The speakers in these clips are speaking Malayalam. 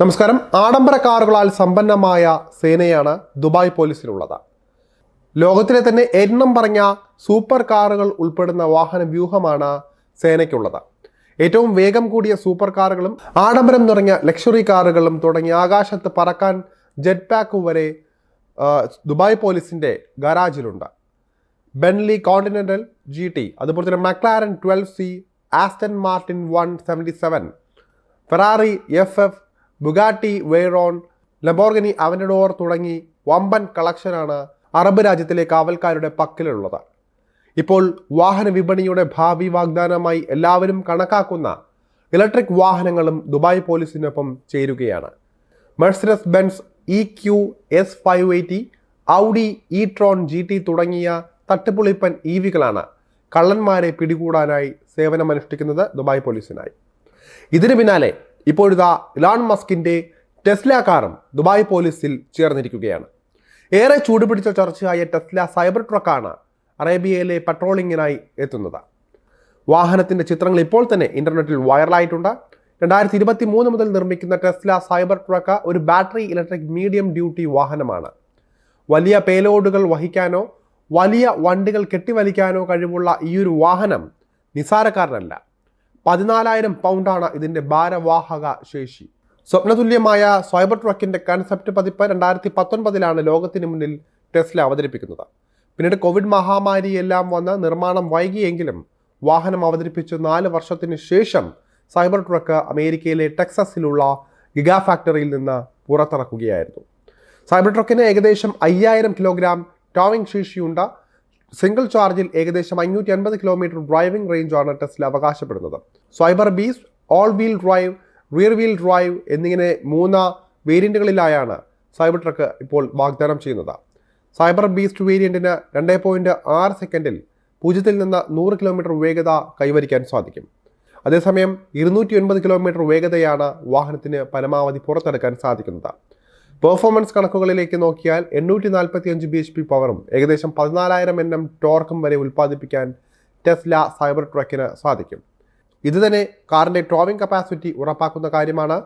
നമസ്കാരം. ആഡംബര കാറുകളാൽ സമ്പന്നമായ സേനയാണ് ദുബായ് പോലീസിനുള്ളത് ലോകത്തിലെ തന്നെ എണ്ണം പറഞ്ഞ സൂപ്പർ കാറുകൾ ഉൾപ്പെടുന്ന വാഹന വ്യൂഹമാണ് സേനയ്ക്കുള്ളത്. ഏറ്റവും വേഗം കൂടിയ സൂപ്പർ കാറുകളും ആഡംബരം നിറഞ്ഞ ലക്ഷറി കാറുകളും തുടങ്ങി ആകാശത്ത് പറക്കാൻ ജെറ്റ് പാക്കും വരെ ദുബായ് പോലീസിന്റെ ഗരാജിലുണ്ട്. ബെൻലി കോണ്ടിനെന്റൽ ജി ടി അതുപോലെ തന്നെ McLaren twelve C Aston Martin one seventy seven Ferrari F F Bugatti Veyron Lamborghini Aventador തുടങ്ങി വമ്പൻ കളക്ഷനാണ് അറബ് രാജ്യത്തിലെ കാവൽക്കാരുടെ പക്കലുള്ളത്. ഇപ്പോൾ വാഹന വിപണിയുടെ ഭാവി വാഗ്ദാനമായി എല്ലാവരും കണക്കാക്കുന്ന ഇലക്ട്രിക് വാഹനങ്ങളും ദുബായ് പോലീസിനൊപ്പം ചേരുകയാണ്. Mercedes Benz E Q S five eighty Audi E tron G T തുടങ്ങിയ തട്ടുപുളിപ്പൻ ഇ വികളാണ് കള്ളന്മാരെ പിടികൂടാനായി സേവനമനുഷ്ഠിക്കുന്നത് ദുബായ് പോലീസിനായി. ഇതിനു പിന്നാലെ ഇപ്പോഴിതാ ഇലാൺ മസ്കിന്റെ ടെസ്ല കാറും ദുബായ് പോലീസിൽ ചേർന്നിരിക്കുകയാണ്. ഏറെ ചൂടുപിടിച്ച ചർച്ചയായ ടെസ്ല സൈബർ ട്രക്കാണ് അറേബ്യയിലെ പട്രോളിങ്ങിനായി എത്തുന്നത്. വാഹനത്തിന്റെ ചിത്രങ്ങൾ ഇപ്പോൾ തന്നെ ഇന്റർനെറ്റിൽ വൈറലായിട്ടുണ്ട്. രണ്ടായിരത്തി ഇരുപത്തി മൂന്ന് മുതൽ നിർമ്മിക്കുന്ന ടെസ്ല സൈബർ ട്രക്ക് ഒരു ബാറ്ററി ഇലക്ട്രിക് മീഡിയം ഡ്യൂട്ടി വാഹനമാണ്. വലിയ പേലോഡുകൾ വഹിക്കാനോ വലിയ വണ്ടികൾ കെട്ടിവലിക്കാനോ കഴിവുള്ള ഈ ഒരു വാഹനം നിസാരക്കാരനല്ല പതിനാലായിരം പൗണ്ടാണ് ഇതിന്റെ ഭാരവാഹക ശേഷി. സ്വപ്നതുല്യമായ സൈബർ ട്രക്കിന്റെ കൺസെപ്റ്റ് പതിപ്പ് രണ്ടായിരത്തി പത്തൊൻപതിലാണ് ലോകത്തിന് മുന്നിൽ ടെസ്ല അവതരിപ്പിക്കുന്നത്. പിന്നീട് കോവിഡ് മഹാമാരി എല്ലാം വന്ന് നിർമ്മാണം വൈകിയെങ്കിലും വാഹനം അവതരിപ്പിച്ച് നാല് വർഷത്തിന് ശേഷം സൈബർ ട്രക്ക് അമേരിക്കയിലെ ടെക്സസിലുള്ള ഗിഗാ ഫാക്ടറിയിൽ നിന്ന് പുറത്തിറക്കുകയായിരുന്നു. സൈബർ ട്രക്കിന് ഏകദേശം അയ്യായിരം കിലോഗ്രാം ടോവിംഗ് ശേഷിയുണ്ട്. സിംഗിൾ ചാർജിൽ ഏകദേശം അഞ്ഞൂറ്റി അൻപത് കിലോമീറ്റർ ഡ്രൈവിംഗ് റേഞ്ചാണ് ടെസ്റ്റിൽ അവകാശപ്പെടുന്നത്. Cyberbeast all wheel drive rear wheel drive എന്നിങ്ങനെ മൂന്ന് വേരിയന്റുകളിലായാണ് സൈബർ ട്രക്ക് ഇപ്പോൾ വാഗ്ദാനം ചെയ്യുന്നത്. സൈബർ ബീസ്റ്റ് വേരിയന്റിന് രണ്ട് പോയിന്റ് ആറ് സെക്കൻഡിൽ പൂജ്യത്തിൽ നിന്ന് നൂറ് കിലോമീറ്റർ വേഗത കൈവരിക്കാൻ സാധിക്കും. അതേസമയം ഇരുന്നൂറ്റി ഒൻപത് കിലോമീറ്റർ വേഗതയാണ് വാഹനത്തിന് പരമാവധി പുറത്തെടുക്കാൻ സാധിക്കുന്നത്. പെർഫോമൻസ് കണക്കുകളിലേക്ക് നോക്കിയാൽ എണ്ണൂറ്റി നാൽപ്പത്തി അഞ്ച് ബി എച്ച് പി പവറും ഏകദേശം പതിനാലായിരം എൻ എം ടോർക്കും വരെ ഉൽപ്പാദിപ്പിക്കാൻ ടെസ്ല സൈബർ ട്രക്കിന് സാധിക്കും. ഇത് തന്നെ കാറിന്റെ ടോവിംഗ് കപ്പാസിറ്റി ഉറപ്പാക്കുന്ന കാര്യമാണ്.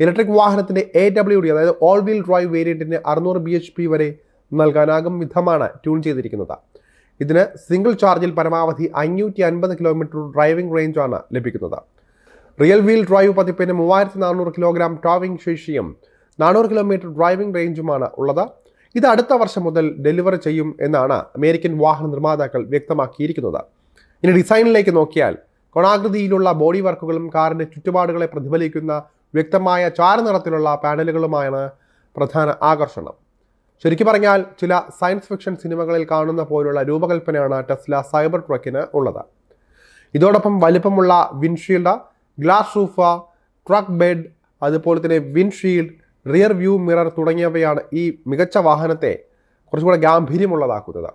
ഇലക്ട്രിക് വാഹനത്തിന്റെ എ ഡബ്ല്യു ഡി അതായത് ഓൾ വീൽ ഡ്രൈവ് വേരിയന്റിന് അറുന്നൂറ് ബി എച്ച് പി വരെ നൽകാനാകും വിധമാണ് ട്യൂൺ ചെയ്തിരിക്കുന്നത്. ഇതിന് സിംഗിൾ ചാർജിൽ പരമാവധി അഞ്ഞൂറ്റി അൻപത് കിലോമീറ്റർ ഡ്രൈവിംഗ് റേഞ്ചാണ് ലഭിക്കുന്നത്. റിയൽ വീൽ ഡ്രൈവ് പതിപ്പിന് മൂവായിരത്തി നാനൂറ് കിലോഗ്രാം ടോവിംഗ് ശേഷിയും നാനൂറ് കിലോമീറ്റർ ഡ്രൈവിംഗ് റേഞ്ചുമാണ് ഉള്ളത്. ഇത് അടുത്ത വർഷം മുതൽ ഡെലിവറി ചെയ്യും എന്നാണ് അമേരിക്കൻ വാഹന നിർമ്മാതാക്കൾ വ്യക്തമാക്കിയിരിക്കുന്നത്. ഇനി ഡിസൈനിലേക്ക് നോക്കിയാൽ കൊണാകൃതിയിലുള്ള ബോഡി വർക്കുകളും കാറിന്റെ ചുറ്റുപാടുകളെ പ്രതിഫലിക്കുന്ന വ്യക്തമായ ചാരനിറത്തിലുള്ള പാനലുകളുമാണ് പ്രധാന ആകർഷണം. ശരിക്കും പറഞ്ഞാൽ ചില സയൻസ് ഫിക്ഷൻ സിനിമകളിൽ കാണുന്ന പോലുള്ള രൂപകൽപ്പനയാണ് ടെസ്ല സൈബർ ട്രക്കിന് ഉള്ളത്. ഇതോടൊപ്പം വലിപ്പമുള്ള windshield glass roof truck bed അതുപോലെ തന്നെ വിൻഷീൽഡ് റിയർ വ്യൂ മിറർ തുടങ്ങിയവയാണ് ഈ മികച്ച വാഹനത്തെ കുറച്ചുകൂടെ ഗാംഭീര്യമുള്ളതാക്കുന്നത്.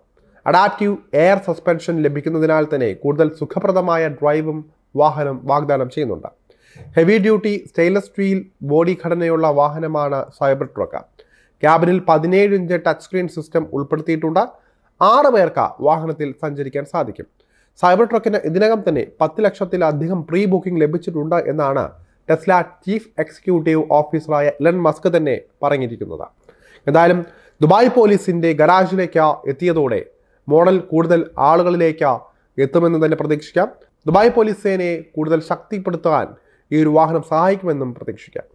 അഡാപ്റ്റീവ് എയർ സസ്പെൻഷൻ ലഭിക്കുന്നതിനാൽ തന്നെ കൂടുതൽ സുഖപ്രദമായ ഡ്രൈവും വാഹനം വാഗ്ദാനം ചെയ്യുന്നുണ്ട്. Heavy duty stainless steel body ഘടനയുള്ള വാഹനമാണ് സൈബർ ട്രക്ക് ക്യാബിനിൽ പതിനേഴ് ഇഞ്ച് ടച്ച് സ്ക്രീൻ സിസ്റ്റം ഉൾപ്പെടുത്തിയിട്ടുണ്ട്. ആറ് പേർക്ക് വാഹനത്തിൽ സഞ്ചരിക്കാൻ സാധിക്കും. സൈബർ ട്രക്കിന് ഇതിനകം തന്നെ പത്ത് ലക്ഷത്തിലധികം പ്രീ ബുക്കിംഗ് ലഭിച്ചിട്ടുണ്ട് എന്നാണ് ടെസ്ല ചീഫ് എക്സിക്യൂട്ടീവ് ഓഫീസറായ ലൻ മസ്ക് തന്നെ പറഞ്ഞിരിക്കുന്നത്. എന്തായാലും ദുബായ് പോലീസിന്റെ ഗരാജിലേക്ക് എത്തിയതോടെ മോഡൽ കൂടുതൽ ആളുകളിലേക്ക് എത്തുമെന്ന് തന്നെ പ്രതീക്ഷിക്കാം. ദുബായ് പോലീസ് സേനയെ കൂടുതൽ ശക്തിപ്പെടുത്താൻ ഈ ഒരു വാഹനം സഹായിക്കുമെന്നും പ്രതീക്ഷിക്കാം.